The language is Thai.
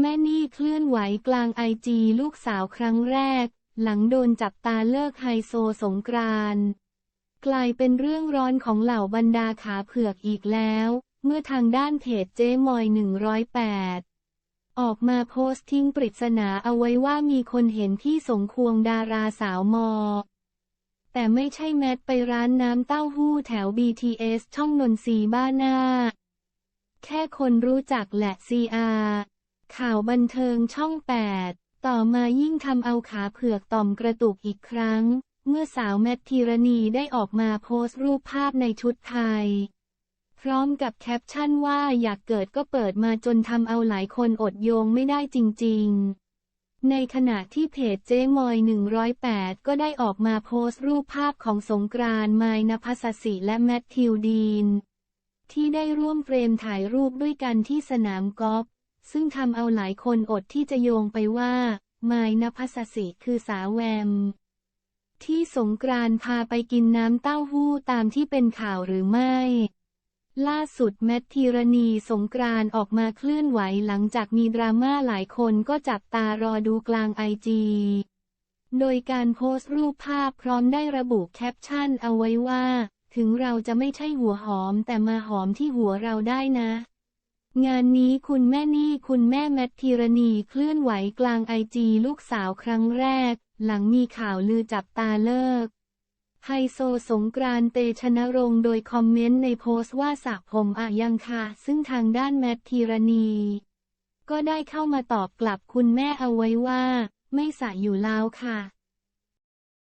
แม่นี่เคลื่อนไหวกลางไอจีลูกสาวครั้งแรก หลังโดนจับตาเลิกไฮโซสงกรานกลายเป็นเรื่องร้อนของเหล่าบรรดาขาเผือกอีกแล้ว เมื่อทางด้านเพจเจ๊มอย 108 ออกมาโพสต์ทิ้งปริศนาเอาไว้ว่ามีคนเห็นที่สงควงดาราสาวมอ แต่ไม่ใช่แมทไปร้านน้ำเต้าหู้แถว BTS ช่องนนทรีบ้านหน้า แค่คนรู้จักแหละ CR ข่าวบันเทิงช่อง 8 ต่อมายิ่งทำเอาขาเผือกต่อมกระตุกอีกครั้ง เมื่อสาวแมทธีรณีได้ออกมาโพสต์รูปภาพในชุดไทย พร้อมกับแคปชั่นว่าอยากเกิดก็เปิดมาจนทำเอาหลายคนอดโยงไม่ได้จริง ๆ ในขณะที่เพจเจ๊มอย 108 ก็ได้ออกมาโพสต์รูปภาพของสงกรานต์ไมายนภัสสิและแมทธิวดีน ที่ได้ร่วมเฟรมถ่ายรูปด้วยกันที่สนามกอล์ฟ ซึ่งทำเอาหลายคนอดที่จะโยงไปว่า ไมายนภัสสิคือสาวแวม ที่สงกรานพาไปกินน้ำเต้าหู้ตามที่เป็นข่าวหรือไม่ ล่าสุดแมทธีรณีสงกรานออกมาเคลื่อนไหวหลังจากมีดราม่าหลายคนก็จับตารอดูกลางไอจีโดยการโพสต์รูปภาพพร้อมได้ระบุแคปชั่นเอาไว้ว่า ถึงเราจะไม่ใช่หัวหอมแต่มาหอมที่หัวเราได้นะ งานนี้คุณแม่นี่คุณแม่แมทธีรณีเคลื่อนไหวกลางไอจีลูกสาวครั้งแรก หลังมีข่าวลือจับตาเลิก ไฮโซสงกรานเตชนรงค์โดยคอมเมนต์ในโพสต์ว่าสระผมอะยังค่ะ ซึ่งทางด้านแมทธีรณี ก็ได้เข้ามาตอบกลับคุณแม่เอาไว้ว่า ไม่สระอยู่แล้วค่ะ